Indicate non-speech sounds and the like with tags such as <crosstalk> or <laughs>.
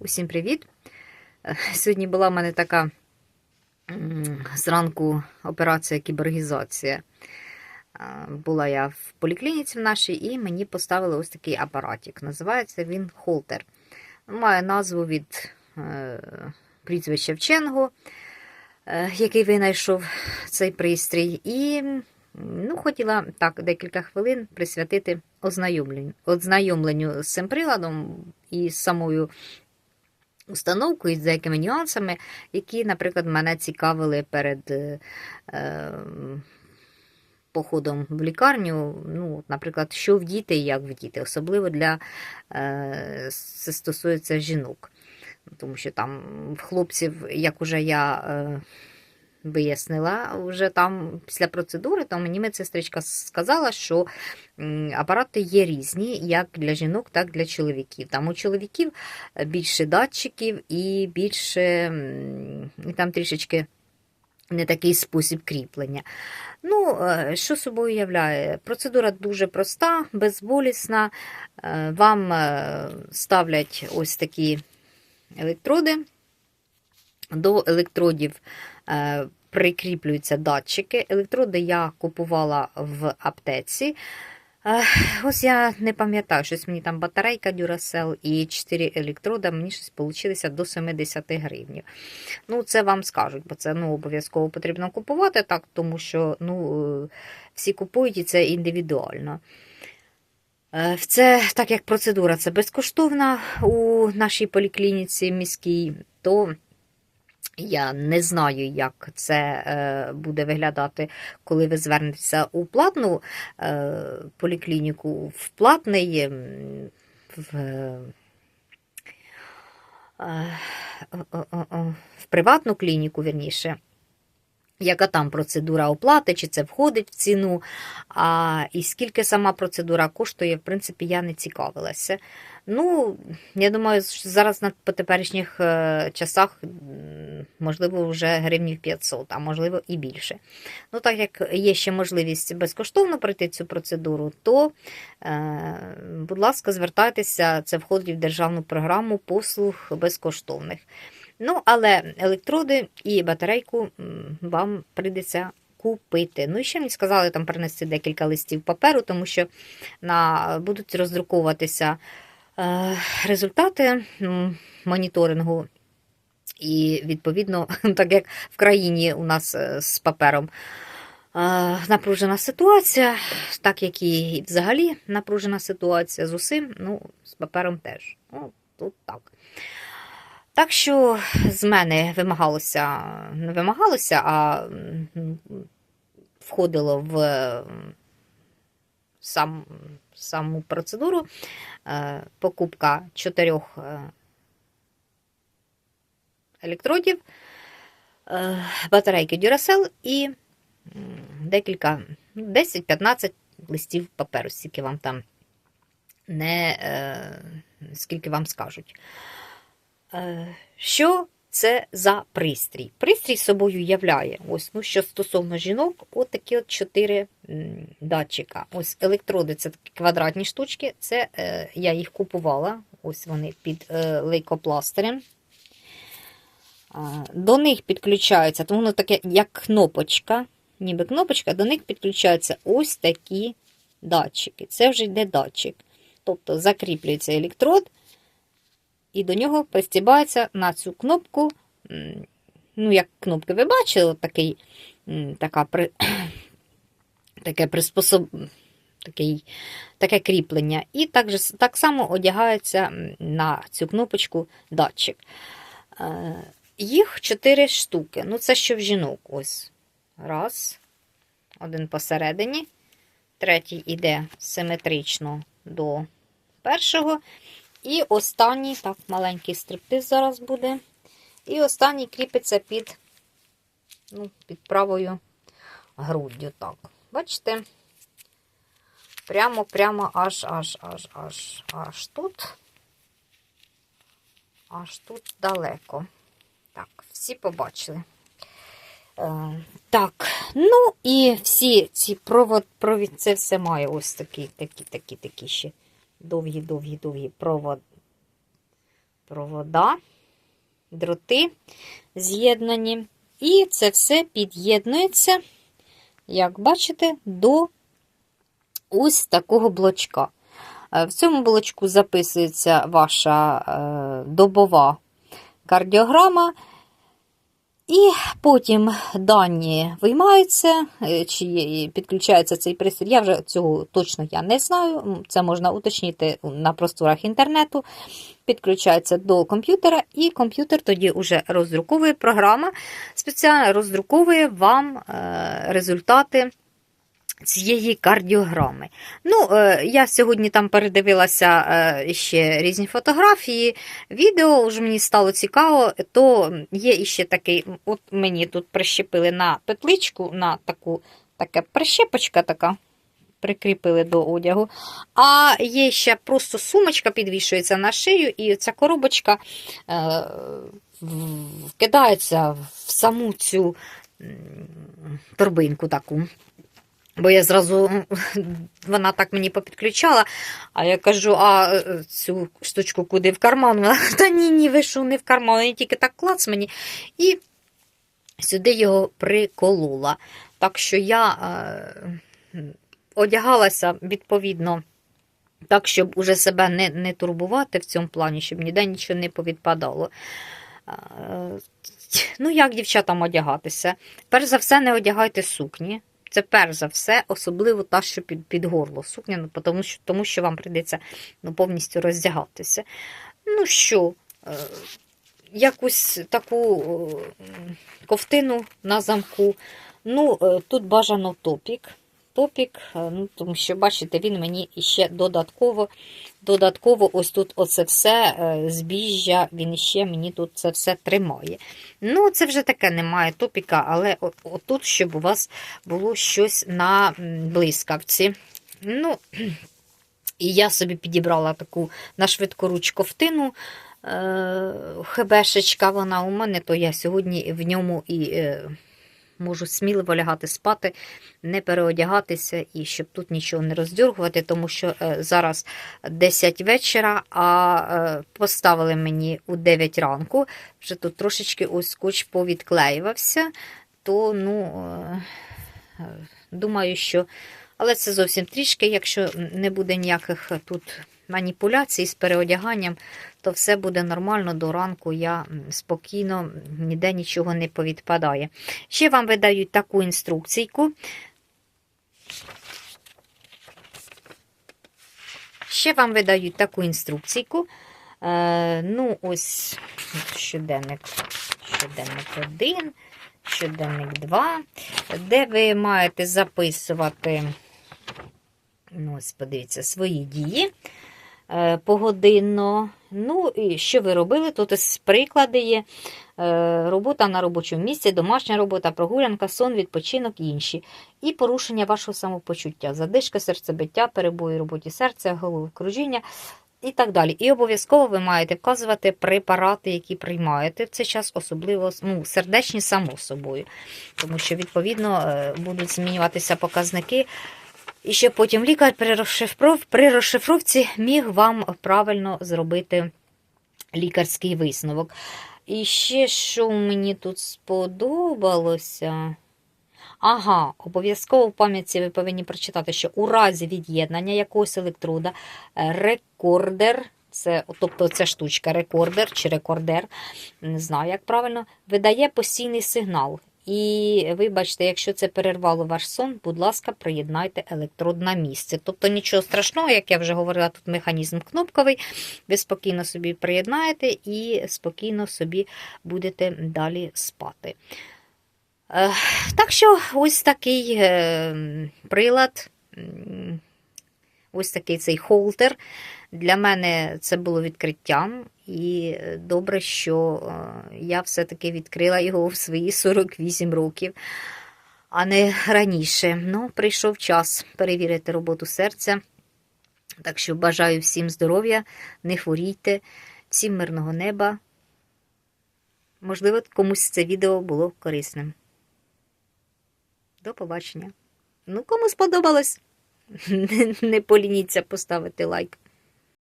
Усім привіт! Е, Сьогодні була в мене така зранку операція кіборгізація. Е, Була я в поліклініці в нашій, і мені поставили ось такий апаратик. Називається він Холтер. Має назву від е, прізвища вченого, е, який винайшов цей пристрій. І ну, хотіла так декілька хвилин присвятити ознайомленню, ознайомленню з цим приладом і з самою установкою, з деякими нюансами, які, наприклад, мене цікавили перед е, е, походом в лікарню. Ну, Наприклад, що вдіти і як вдіти, особливо для е, це стосується жінок. Тому що там в хлопців, як уже я е, вияснила, вже там після процедури, то мені медсестричка сказала, що апарати є різні, як для жінок, так і для чоловіків. Там у чоловіків більше датчиків і більше і там трішечки не такий спосіб кріплення. Ну, е, що собою являє? Процедура дуже проста, безболісна. Е, Вам е, ставлять ось такі електроди. До електродів е, прикріплюються датчики. Електроди я купувала в аптеці. Ось я не пам'ятаю, щось мені там батарейка Duracell і 4 електрода, мені щось вийшло до 70 гривень. Ну, це вам скажуть, бо це ну, обов'язково потрібно купувати, так, тому що ну, е, всі купують і це індивідуально. Е, Це, так як процедура це безкоштовна у нашій поліклініці міській, то я не знаю, як це е, буде виглядати, коли ви звернетеся у платну е, поліклініку, в платний ем, в, е, в приватну клініку, вірніше. Яка там процедура оплати, чи це входить в ціну, а і скільки сама процедура коштує, в принципі, я не цікавилася. Ну, я думаю, зараз на по теперішніх е, часах, можливо, вже гривнів 500, а можливо і більше. Ну, так як є ще можливість безкоштовно пройти цю процедуру, то, е, будь ласка, звертайтеся, це входить в державну програму послуг безкоштовних. Ну, але електроди і батарейку вам прийдеться купити. Ну, і ще мені сказали там принести декілька листів паперу, тому що на, будуть роздруковуватися е, результати моніторингу. І, відповідно, <laughs> так як в країні у нас е, з папером е, напружена ситуація, так як і взагалі напружена ситуація з усім, ну, з папером теж. Ну, тут так. Так що з мене вимагалося, не вимагалося, а входило в сам, саму процедуру е, покупка чотирьох е, електродів, е, батарейки Duracell і декілька, ну, 10-15 листів паперу, скільки вам там не скільки вам скажуть. Е, Що це за пристрій? Пристрій собою являє, ось, ну, що стосовно жінок, от такі от чотири датчика. Ось електроди це такі квадратні штучки. Це е, я їх купувала. Ось вони під е, лейкопластирем. До них підключаються, тому воно таке, як кнопочка, ніби кнопочка, до них підключаються ось такі датчики. Це вже йде датчик. Тобто закріплюється електрод, і до нього пристібається на цю кнопку. Ну, як кнопки ви бачили, такий, така, при, <clears throat> таке приспособ, такий, таке кріплення. І так, же, так само одягається на цю кнопочку датчик. Е, Їх чотири штуки. Ну, це що в жінок. Ось. Раз. Один посередині. Третій іде симетрично до першого. І останній, так, маленький стриптиз зараз буде. І останній кріпиться під, ну, під правою груддю. Так. Бачите? Прямо, прямо аж, аж, аж, аж, аж тут. Аж тут далеко. Так, всі побачили. Е, так, ну і всі ці провод, провід, це все має ось такі, такі, такі, такі ще довгі, довгі, довгі провод, провода, дроти з'єднані. І це все під'єднується, як бачите, до ось такого блочка. Е, В цьому блочку записується ваша е, добова кардіограма. І потім дані виймаються, е, чи підключається цей пристрій. Я вже цього точно я не знаю. Це можна уточнити на просторах інтернету. Підключається до комп'ютера, і комп'ютер тоді вже роздруковує програма, спеціально роздруковує вам е, результати цієї кардіограми. Ну, е, я сьогодні там передивилася е, ще різні фотографії, відео, вже мені стало цікаво, то є іще такий, от мені тут прищепили на петличку, на таку, таке прищепочка така. Прикріпили до одягу. А є ще просто сумочка підвішується на шию, і ця коробочка е, вкидається в саму цю торбинку таку. Бо я зразу <laughs> вона так мені попідключала, а я кажу, а е, цю штучку куди в карман? Вона <laughs> та ні, ні, ви що, не в карман, я тільки так клац мені. І сюди його приколола. Так що я е, одягалася відповідно. Так, щоб уже себе не, не турбувати в цьому плані, щоб ніде нічого не повідпадало. Е, Ну, як дівчатам одягатися? Перш за все, не одягайте сукні. Це перш за все, особливо та, що під, під горло сукня, ну, тому, що, тому що вам прийдеться ну, повністю роздягатися. Ну що, е, якусь таку е, ковтину на замку. Ну, е, тут бажано топік. Топік, е, ну, тому що, бачите, він мені іще додатково, додатково ось тут оце все е, збіжжя, він іще мені тут це все тримає. Ну, це вже таке немає топіка, але отут, щоб у вас було щось на блискавці. Ну, і я собі підібрала таку на швидкоруч ковтину. е, Хебешечка вона у мене, то я сьогодні в ньому і можу сміливо лягати спати, не переодягатися і щоб тут нічого не роздергувати, тому що е, зараз 10 вечора, а е, поставили мені у 9 ранку. Вже тут трошечки ось скотч повідклеювався, то ну, е, думаю, що. Але це зовсім трішки, якщо не буде ніяких тут маніпуляцій з переодяганням, то все буде нормально до ранку. Я спокійно, ніде нічого не повідпадає. Ще вам видають таку інструкційку. Ще вам видають таку інструкційку. Е, ну, ось щоденник, щоденник 1, щоденник 2, де ви маєте записувати, ну, ось, подивіться, свої дії погодинно. Ну, і що ви робили? Тут приклади є. Е, Робота на робочому місці, домашня робота, прогулянка, сон, відпочинок і інші. І порушення вашого самопочуття, задишка, серцебиття, перебої в роботі серця, головокружіння і так далі. І обов'язково ви маєте вказувати препарати, які приймаєте в цей час, особливо ну, сердечні, само собою. Тому що, відповідно, е, будуть змінюватися показники. І ще потім лікар при розшифров- при розшифровці міг вам правильно зробити лікарський висновок. І ще що мені тут сподобалося. Ага, обов'язково в пам'ятці ви повинні прочитати, що у разі від'єднання якогось електрода е, рекордер, це, тобто ця штучка, рекордер чи рекордер, не знаю, як правильно, видає постійний сигнал. І вибачте, якщо це перервало ваш сон, будь ласка, приєднайте електрод на місце. Тобто нічого страшного, як я вже говорила, тут механізм кнопковий. Ви спокійно собі приєднаєте і спокійно собі будете далі спати. Е, Так що ось такий е, прилад, ось такий цей холтер. Для мене це було відкриттям, і добре, що е, я все-таки відкрила його в свої 48 років, а не раніше. Ну, прийшов час перевірити роботу серця. Так що бажаю всім здоров'я, не хворійте, всім мирного неба. Можливо, комусь це відео було корисним. До побачення. Ну, кому сподобалось, <laughs> не полініться поставити лайк.